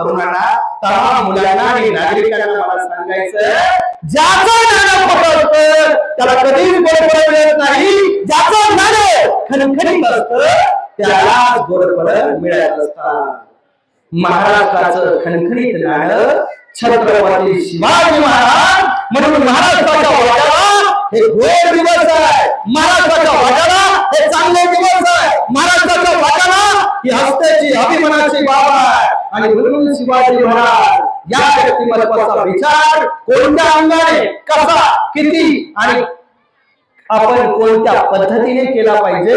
तरुणांना तमाम मुलांना आणि नागरिकांना मला सांगायचं ज्याचं नाणं खोटं असतं त्याला कधीच गोडपण मिळत नाही. ज्याचं नाणं खणखणीत असतं त्याला गोडपण मिळत असतात महाराष्ट्राचं खणखणीत नाणं छत्रपती शिवाजी महाराज म्हणून महाराष्ट्राच्या वाट्याला हे गोड दिवस आहे. महाराष्ट्राच्या वाट्याला हे चांगले दिवस आहे. महाराष्ट्राच्या ही हस्त्याची अभिमानाची बाब आहे आणि म्हणून शिवाजी महाराज या व्यक्तिमत्वाचा विचार कोणत्या अंगाने कसा किती आणि आपण कोणत्या पद्धतीने केला पाहिजे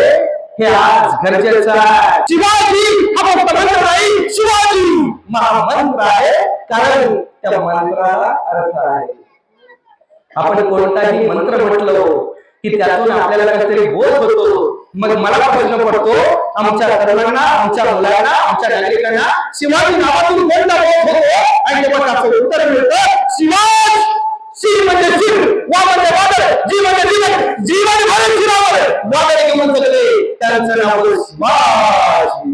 हे आज गरजेचं आहे. शिवाजी हा फक्त नाही. शिवाजी महामंत्र आहे कारण त्या मंत्राला अर्थ आहे. आपण कोणताही मंत्र म्हटलो की त्यातून आपल्याला काहीतरी बोध होतो. मग मला प्रश्न पडतो आमच्या तरुणांना आमच्या मुलांना आमच्या नागरिकांना शिवाजी नावातून कोणता बोध होतो आणि त्याचं उत्तर मिळतं. शिवाज शी म्हणजे शिव वा म्हणजे वादळ जी म्हणजे जीवन जीवन भरून शिरावर वादळ घेऊन जगले त्यांचं नाव शिवाजी.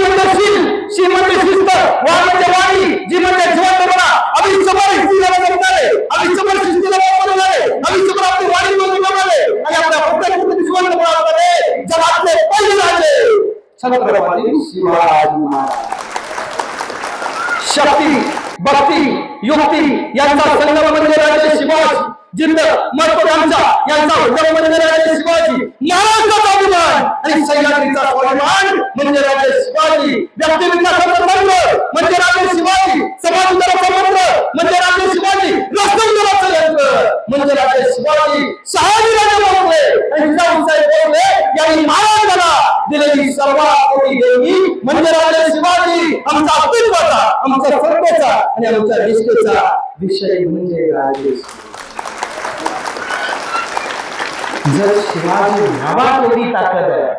म्हणजे म्हणजे शिस्त वा म्हणजे वाणी जी म्हणजे जिवंतपणा आयुष्यभर शिस्तीला जगणारे आयुष्यभर शिस्तीला बनवणारे आपली वाणी बनवणारे आणि आपल्या प्रत्येक गोष्टीत जिवंतपणा असणारे जगातले पहिले राजे छत्रपती शिवाजी महाराज. शक्ती भक्ती युक्ती यांचा संगम म्हणजे राजे शिवाजी जिंद महत्वाकांक्षा यांचा यांचा उद्गम म्हणजे राजे शिवाजी महाराष्ट्राचा अभिमान आणि सह्याद्रीचा स्वाभिमान म्हणजे राजे शिवाजी. व्यक्तिमत्वाचा संबंध म्हणजे राजे शिवाजी. समाजकाराचा संबंध म्हणजे राजे शिवाजी रस्त्यांतराचं यंत्र म्हणजे राजे शिवाजी शहाजी राजे बोलले आणि जिजाऊसाहेब बोलले यांनी महाराजाला दिलेली आपली देवी म्हणजे राजा शिवाजी आमचा अस्तित्वाचा आमच्या सत्तेचा आणि आमच्या निष्ठेचा विषय म्हणजे राजेश. जर शिवाजी नावात एवढी ताकद आहे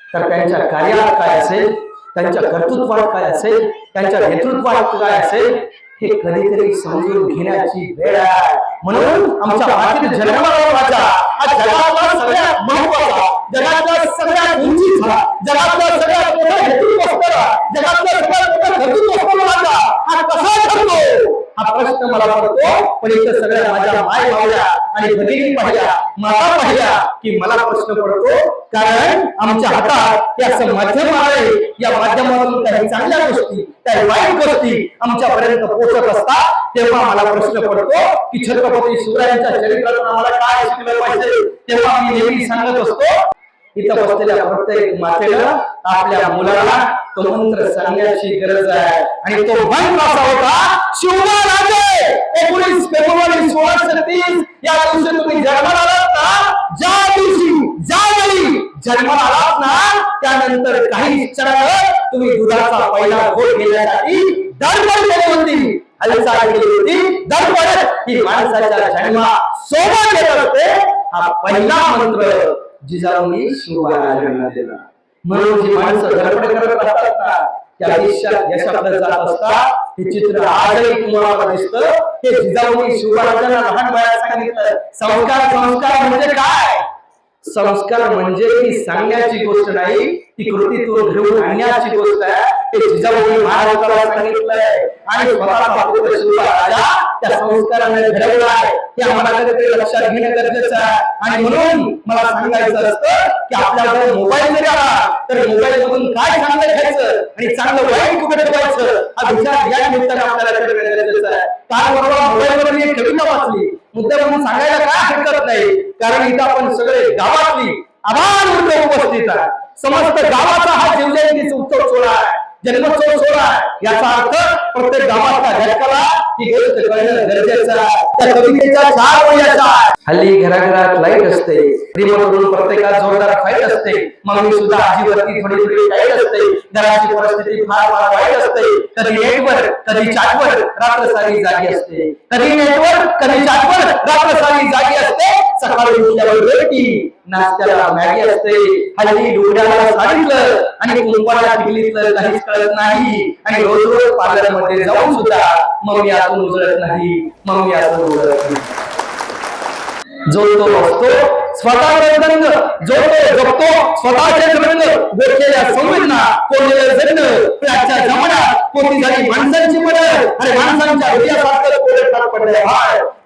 तर त्यांच्या कार्यात काय असेल? त्यांच्या कर्तृत्वात काय असेल? त्यांच्या नेतृत्वात काय असेल? हे कधीतरी समजून घेण्याची वेळ आहे. म्हणून आमच्या मातीत जन्माला राजा हा जगातला सगळ्यात महत्त्वाचा जगातला सगळ्यात उंचीचा जगातला सगळ्यात मोठा हेतू असणारा जगातला सगळ्यात मोठा असणारा राजा हा कसा ठरतो हा प्रश्न मला पडतो पण इथं सगळ्या माझ्या माय भावल्या आणि भगिनी पाहिल्या? माता पाहिल्या की मला प्रश्न पडतो कारण आमच्या हातात असं माध्यम आहे या माध्यमातून काही चांगल्या गोष्टी काही वाईट गोष्टी आमच्यापर्यंत पोहोचत असतात. तेव्हा मला प्रश्न पडतो की छत्रपती शिवरायांच्या चरित्रातून आम्हाला काय शिकलं पाहिजे? तेव्हा मी नेहमी सांगत असतो इथं बसलेल्या प्रत्येक मातेला आपल्या मुलाला तो मंत्र सांगण्याची गरज आहे. आणि तो मंत्र असा होता शिवबा राजे एकोणीस फेब्रुवारी सोळाशे तीस या दिवशी तुम्ही जन्माला आलात ना? ज्या दिवशी ज्या वेळी जन्माला आलात ना त्यानंतर काही क्षणात तुम्ही दुधाचा पहिला घोट घेण्यासाठी धडपड केली होती. हालचाल केली होती. धडपड ही माणसाच्या जन्मा सोबत येत असते हा पहिला मंत्र जिजाऊनी शिवबाला दिला म्हणून जी माणसं धडपड करत असतात ना त्या देशात यशाकडे जात असतात हे चित्र आजही तुम्हाला दिसतं. हे जिजाऊनी शिवराजांना लहान वयात सांगितलं संस्कार संस्कार म्हणजे काय? संस्कार म्हणजे ती सांगण्याची गोष्ट नाही ती कृतीतून घेऊन आणण्याची गोष्ट आहे. ते जिजाबाई महाराजाला सांगितलंय. आणि राजा त्या संस्काराने घडवला आहे. हे आम्हाला कधीतरी लक्षात घेणं गरजेचं आहे. आणि म्हणून मला सांगायचं असतं की आपल्याकडे मोबाईल जरी आला तर मोबाईल मधून काय चांगलं घ्यायचं आणि चांगलं वाईट कुठे ठेवायचं हा विचार या निमित्ताने आपल्याला करणं गरजेचं आहे. काल बरोबर मोबाईलवर मी एक कविता वाचली. मुद्दा म्हणून सांगायला काय हरकत नाही. कारण इथं आपण सगळे गावातली आभार वृद्ध उपस्थित आहे. समस्त गावाचा हा जीवजयंतीचा उत्सव सोहळा आहे. जन्मोत्सव सोहळा आहे. याचा अर्थ प्रत्येक गावातल्या घटकाला ही गोष्ट कळणं गरजेचं आहे. त्या कवितेच्या चार वयाचा हल्ली घराघरात लाइट असते. रिमोट प्रत्येकात जोरदार फाईट असते. मग मी सुद्धा आजीवरती थोडी थोडी टाईट असते. घराची परिस्थिती फार फार वाईट असते. कधी नेटवर कधी चाटवर रात्र सारी जागी असते. कधी नेटवर कधी चाटवर रात्र सारी जागी असते. सकाळी उठल्यावर रोटी नाश्त्याला मॅगी असते हल्ली डोळ्याला सांगितलं आणि कुंभाला टिकलीतलं काहीच कळत नाही. आणि रोज रोज पार्लरमध्ये जाऊन सुद्धा मम्मी आतून उजळत नाही मम्मी आतून उजळत नाही. जो तो असतो स्वतः रंग जो तो जगतो स्वतःचे रंग गोठलेल्या संवेदना कोरलेलं जगणं त्याच्या जमान्यात कोणती झाली माणसांची मदत आणि माणसांच्या हृदयासारखं कोडे पडले पडलंय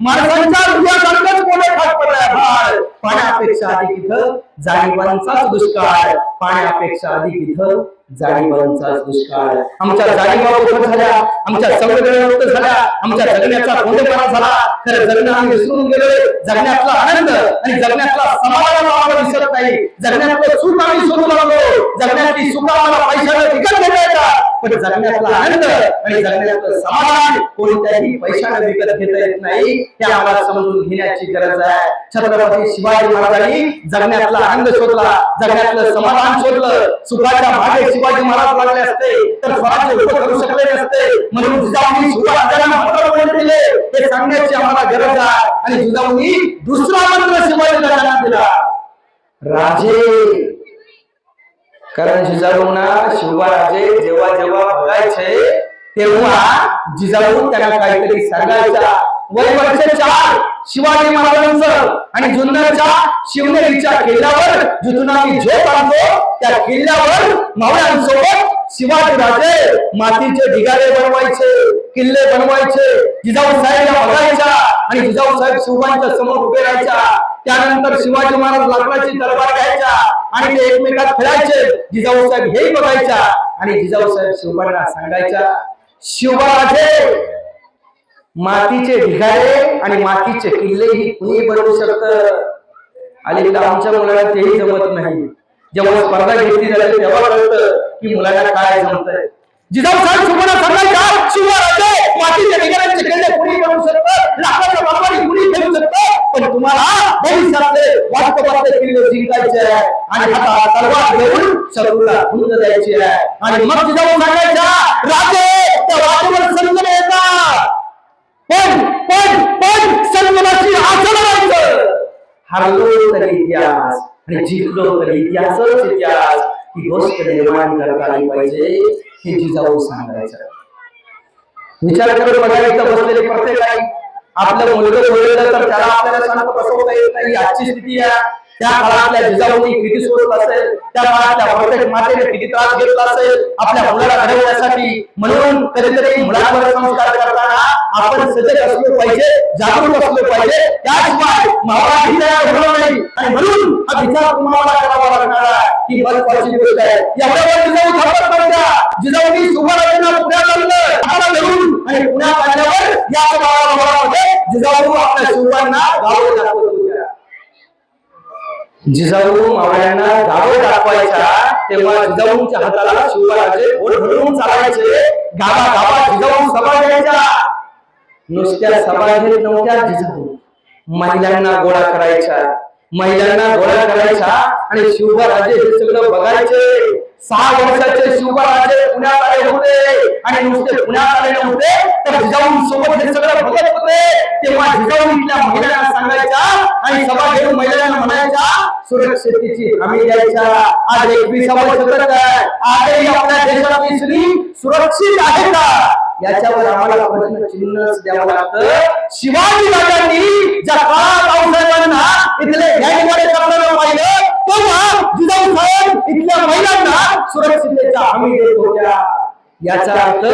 माणसांच्या हृदयासारखं कोडे खात पडलाय भाळ पाण्यापेक्षा तिथं जाणीवांचाच दुष्काळ. पाण्यापेक्षा अधिक इथं जाणीवांचाच दुष्काळ. आमच्या जाणीवा उभं झाल्या आमच्या संवेदना झाल्या आमच्या जगण्याचा कोंडेपणा झाला. खरं जगणं आम्ही विसरून गेलोय जगण्यातला आनंद आणि जगण्यातला समाधान आम्हाला दिसत नाही. जगण्यातलं सुख आम्ही शोधू लागलो जगण्यातली सुख आम्हाला पैशाने विकत घेता पण जगण्यातला आनंद आणि जगण्यातलं समाधान कोणत्याही पैशाने विकत घेता येत नाही. हे आम्हाला समजून घेण्याची गरज आहे. छत्रपती शिवाजी महाराजांनी जगण्यातला आनंद शोधला. जगण्यातलं समाधान शोधलं सुखाच्या मागे शिवाजी महाराज लागले असते. तर स्वराज्य उभं करू शकले नसते. म्हणून जिजाऊंनी शिवराज्याला मंत्र दिले. हे सांगण्याची आम्हाला गरज आहे. आणि जिजाऊंनी दुसरा मंत्र शिवाजी राजांना दिला. राजे कारण जिजाऊंना शिवराजे जेव्हा जेव्हा बघायचे तेव्हा जिजाऊ त्यांना काहीतरी सांगायचा. वय वर्ष चार शिवाजी महाराजांचं आणि जुन्नरच्या शिवनेरीच्या किल्ल्यावर जिथून आम्ही झोप आणतो त्या किल्ल्यावर मावळ्यांसोबत शिवाजी राजे मातीचे ढिगारे बनवायचे किल्ले बनवायचे जिजाऊ साहेब बघायच्या आणि जिजाऊ साहेब शिवांच्या समोर उभे राहायच्या. त्यानंतर शिवाजी महाराज लाकडाची दरबार घ्यायच्या आणि ते एकमेकात खेळायचे जिजाऊ साहेब हेही बघायच्या आणि जिजाऊ साहेब शिवबांना सांगायच्या शिवबाराजे मातीचे ढिगारे आणि मातीचे किल्लेही कुणी बनवू शकत? आणि आमच्या मुलाला तेही जमत नाही. जेव्हा स्पर्धा घेतली जाते तेव्हा कळतं की मुलाला काय जमतंय. जिजाऊ साहेब शिवबांना शिवराजे मातीचे ढिगाऱ्यांचे किल्ले कुणी बनवू शकतं? कुणी खेळू शकतं? पण तुम्हाला भविष्यातले वास्तवातले किल्ले जिंकायचे आहे. आणि आता तलवार घेऊन शत्रूला द्यायची आहे. आणि मग जिजाऊ सांगायच्या राजे त्या वाटेवर संगम येतात. पण पण पण सन्मानाची आसन हरलो तरी इतिहास आणि जिंकलो तरी इतिहासच इतिहास. ही गोष्ट निर्माण करता आली पाहिजे हे जिजाऊ सांगायचं. विचार करून बघायचं बसलेले प्रत्येक आपलं मुलगा बोललेलं तर त्याला आपल्याला शांत बसवता येत नाही आजची स्थिती आहे त्या काळातल्या जिजाऊनी किती सोडत असेल त्या काळातल्या प्रत्येक मातेने किती त्रास घेतला असेल आपल्या मुलाला घडवण्यासाठी म्हणून कधीतरी मुलांवर संस्कार करताना आपण सजग असलो पाहिजे जागरूक असलो पाहिजे. त्याशिवाय मावळा ही तयार होणार नाही. आणि म्हणून हा विचार तुम्हाला करावा लागणार आहे. ही महत्वाची गोष्ट आहे. एवढ्यावर जिजाऊ थांबत नव्हत्या जिजाऊनी सुभाराजांना पुण्यात आणलं. आम्हाला धरून आणि पुण्यात आल्यावर या गावामध्ये जिजाऊ आपल्या शिवांना गावं दाखवत. जिजाऊ मावळ्यांना गावे दाखवायच्या तेव्हा जिजाऊंच्या हाताला शिवराजे बोट भरून चालायचे. गावा गावा जिजाऊ सभा घ्यायच्या. नुसत्या सभा घेत नव्हत्या जिजाऊ. महिलांना गोळा करायच्या. महिलांना गोळा करायच्या आणि शिवराजे हे सगळं बघायचे. सहा वर्षाचे शिवराजे पुण्यात आले होते आणि नुसते पुण्यात आले नव्हते तर जिजाऊ सोबत हे सगळं बघत होते. तेव्हा जिजाऊ इथल्या महिलांना सांगायच्या आणि सभा घेऊन महिलांना म्हणायच्या सुरक्षितेची हमी द्यायच्या. आज एकविसावं शतक आहे. आजही आपल्या देशातली स्त्री सुरक्षित आहे का? याच्यावर आम्हाला प्रश्न चिन्हच द्यावं लागतं. शिवाजी राजांनी ज्या काळात औषधांना इथले गँगवाले करणारं पाहिलं तेव्हा जिजाऊ साहेब इथल्या महिलांना सुरक्षितेच्या हमी देत होत्या. याचा अर्थ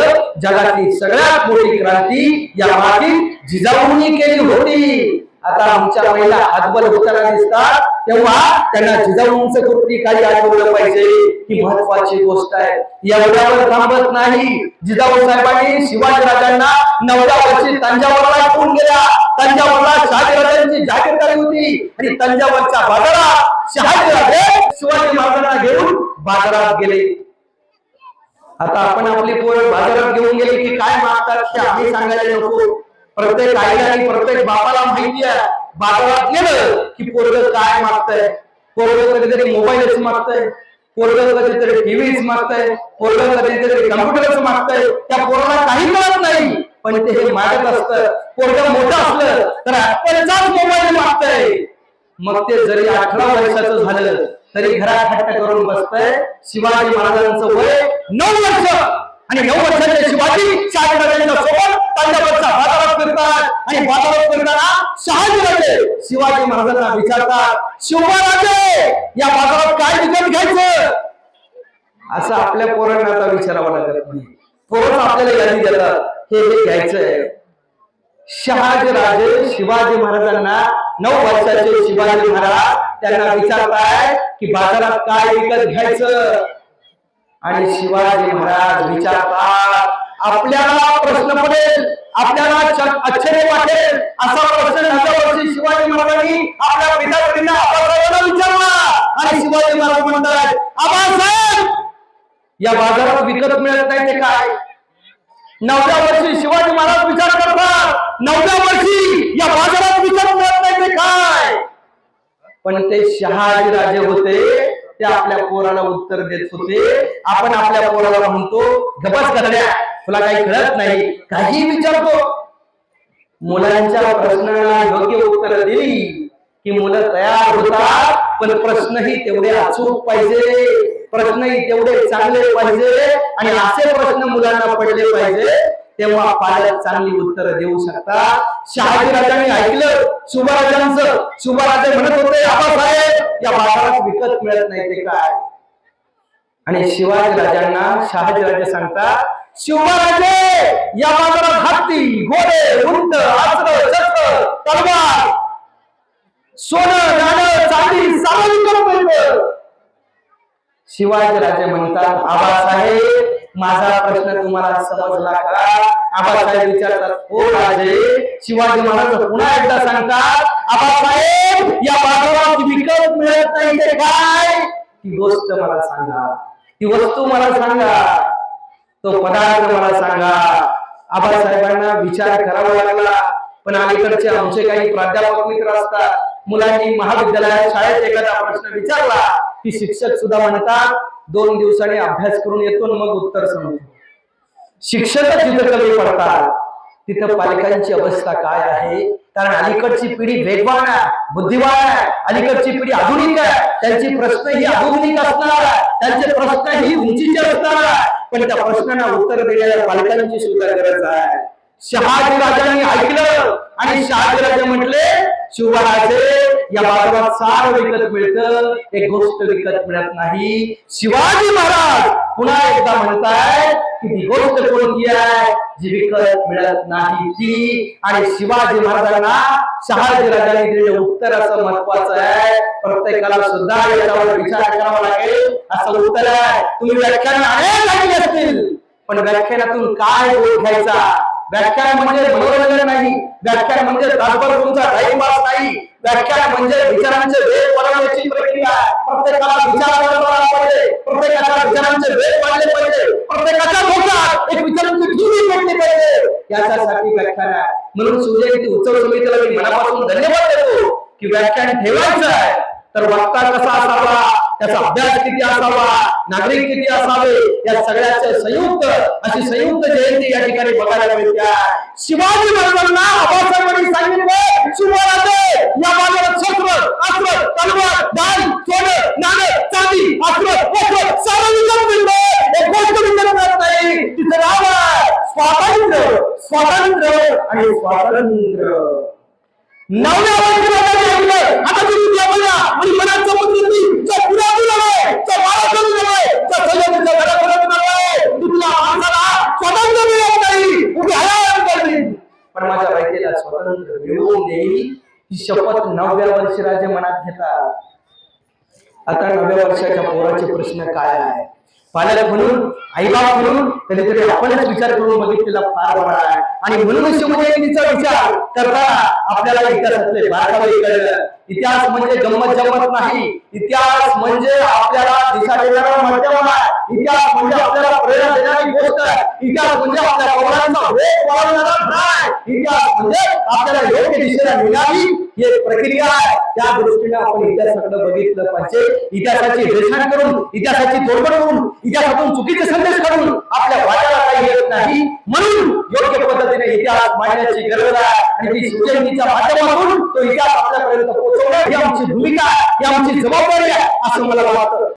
जगातली सगळ्यात मोठी क्रांती या मातीत जिजाऊंनी केली होती. आता आमच्या महिला हातबल होताना दिसतात तेव्हा त्यांना जिजाऊंच कृती काही आठवलं पाहिजे? ही महत्वाची गोष्ट आहे. एवढ्यावर थांबत नाही. जिजाऊ साहेबांनी शिवाजी राजांना नवव्या वर्षी तंजावरला कोण गेला तंजावरला शहाजीराजांची झाली होती. आणि तंजावरच्या बाजारात शहाजीराजे शिवाजी महाराजांना घेऊन बाजारात गेले. आता आपण आपली पोळ बाजारात घेऊन गेले की काय मागतात ते आम्ही सांगायला नको. प्रत्येक आईला आणि प्रत्येक बापाला माहिती आहे. बाजारात गेलं की पोरग काय मागतंय. पोरग कधीतरी मोबाईलच मागतंय. पोरग कधीतरी टीव्हीच मागतंय. पोरग कधीतरी कम्प्युटरच मागतंय. त्या पोराला काही कळत नाही. पण ते हे मागत असतं. पोरग मोठं असलं तर ऍपलचाच मोबाईल मागतंय. मग ते जरी अठरा वर्षाचं झालं तरी घरात हट्ट करून बसतंय. शिवाजी महाराजांचं वय नऊ वर्ष. आणि नऊ वर्षाचे शिवाजी शहाजीराजांच्या सोबत तंजावरच्या बाजारात फिरतात. आणि बाजारात फिरताना शहाजीराजे शिवाजी महाराजांना विचारतात शिवराजे या बाजारात काय विकत घ्यायचं? असं आपल्या पोरांना आता विचारावं लागत नाही थोडस आपल्याला यादी देतात. हे हे घ्यायचंय. शहाजी राजे शिवाजी महाराजांना नऊ वर्षाचे शिवाजी महाराज त्यांना विचारताय की बाजारात काय विकत घ्यायचं? आणि शिवाजी महाराज विचारतात आपल्याला प्रश्न पडेल आपल्याला आश्चर्य वाटेल असा प्रश्न वर्षी शिवाजी महाराजांनी आपल्या पिताकडींना आबासाहेबांना विचारला. आणि शिवाजी महाराज म्हणतात आबासाहेब या बाजारात विकत मिळत नाही ते काय? नवव्या वर्षी शिवाजी महाराज विचार करतात नवव्या वर्षी या बाजारात विकत मिळत नाही ते काय? पण ते शहाजी राजे होते. ते आपल्या पोराला उत्तर देत होते. आपण आपल्या पोराला म्हणतो गपच करण्या तुला काही कळत नाही काही विचारतो. मुलांच्या प्रश्नाला योग्य उत्तर दिली की मुलं तयार होतात पण प्रश्नही तेवढे अचूक पाहिजे प्रश्नही तेवढे चांगले पाहिजे आणि असे प्रश्न मुलांना पडले पाहिजे तेव्हा पालक चांगली उत्तर देऊ शकतात. शहाजी राजांनी ऐकलं शुभराजांचं शुभराजे म्हणत होते आबासाहेब या बाजारात विकत मिळत नाही ते काय? आणि शिवाजी राजांना शहाजी राजे सांगतात शिवराजे या बाजारात हत्ती घोडे उंट अस्त्र शस्त्र तलवार सोनं नाणं चांदी सामान विकत मिळतं शिवाजी राजे म्हणतात आबासाहेब माझा प्रश्न तुम्हाला समजला का? आबासाहेब विचारतात हो राजे शिवाजी महाराज पुन्हा एकदा सांगतात आबासाहेब या बाजारात विकत मिळत नाही ते काय? ती गोष्ट मला सांगा. ती वस्तू मला सांगा. तो पदार्थ मला सांगा. आबासाहेबांना विचार करावा लागला. पण अलीकडचे आमचे काही प्राध्यापक मित्र असतात. मुलांनी महाविद्यालयात शाळेत एखादा प्रश्न विचारला. की शिक्षक सुद्धा म्हणतात दोन दिवसांनी अभ्यास करून येतो मग उत्तर समजतो. शिक्षकच जिथं कमी पडतात तिथं पालकांची अवस्था काय आहे? कारण अलीकडची पिढी वेगवान आहे बुद्धिवान आहे अलीकडची पिढी आधुनिक आहे. त्यांची प्रश्न ही आधुनिक असणार आहे. त्यांचे प्रश्न ही उंचीचे असणार आहे. पण त्या प्रश्नांना उत्तर देण्याच्या पालकांची सुद्धा गरज आहे. शहाजी राजांनी ऐकलं आणि शहाजी राजे म्हटले शिवराजे या बाजारात सार विकत मिळतं एक गोष्ट विकत मिळत नाही. शिवाजी महाराज पुन्हा एकदा म्हणताय की ती गोष्ट कोणती आहे? जी विकत मिळत नाही ती. आणि शिवाजी महाराजांना शहाजी राजांनी दिलेलं उत्तर असं महत्वाचं आहे. प्रत्येकाला सुद्धा याच्यावर विचार करावा लागेल. असं उत्तर आहे. तुम्ही व्याख्यान अनेक ऐकली असतील. पण व्याख्यानातून काय बोध घ्यायचा? व्याख्यान म्हणजे मनोरंजन नाही. व्याख्यान म्हणजे तासभर तुमचा टाइमपास नाही. व्याख्यान म्हणजे विचारांचे वेळ वाढवण्याची प्रक्रिया प्रत्येकाला विचार करता पाहिजे प्रत्येकाच्या विचारांचे वेग वाढले पाहिजे. प्रत्येकाच्या डोक्यात एक विचारांची जुनी पेटली पाहिजे. याच्यासाठी व्याख्यान आहे. म्हणून सूर्यजयंती उत्सव समितीला मी मनापासून धन्यवाद देतो की व्याख्यान ठेवायचं आहे. तर वक्ता कसा असावा? त्याचा अभ्यास किती असावा? नागरिक किती असावे? या सगळ्याचे संयुक्त अशी संयुक्त जयंती या ठिकाणी बघायला मिळते. शिवाजी महाराजांना आबासाहेबांनी सांगितलं शिवराजे या बाजारात शस्त्र अस्त्र तलवार दान सोनं नाणं चांदी अस्त्र वस्त्र सर्व विकत मिळतं एक गोष्ट विकत मिळत नाही तिचं नाव आहे स्वातंत्र्य स्वातंत्र्य आणि स्वातंत्र्य. नवव्या वर्षी ऐकलं आता तुम्ही आणि मनात पुरा माणसाला मिळत नाही. उभी हयात करली पण माझ्या बायकेला स्वातंत्र्य मिळवून देईल ही शपथ नवव्या वर्षी राजे मनात घेतात. आता नव्या वर्षाच्या पोराचे प्रश्न काय आहे पालक म्हणून आईबाप म्हणून कधीतरी आपणच विचार करून बघितलेला फार बरा आहे. आणि म्हणून शिवजयंतीचा विचार करताना आपल्याला इतिहासातले बारकावे कळलं. इतिहास म्हणजे गंमत जमत नाही. इतिहास म्हणजे आपल्याला दिशा देणारा माध्यम आहे. इतिहास म्हणजे आपल्याला प्रेरणा इतिहास म्हणजे आपल्या वेग वाढवणारा इतिहास म्हणजे आपल्याला योग्य दिशेला नेणारी ही एक प्रक्रिया आहे त्या दृष्टीने आपण इतिहासाकडे बघितलं पाहिजे इतिहासाची रेषण करून इतिहासाची तोडफोड करून इतिहासातून चुकीचे संदेश काढून आपल्या वाट्याला काही येत नाही म्हणून योग्य पद्धतीने इतिहास मांडण्याची गरज आहे आणि ती सूचनेच्या माध्यमातून तो इतिहास आपल्यापर्यंत पोहोचवणं ही आमची भूमिका आहे ही आमची जबाबदारी आहे असं मला वाटतं.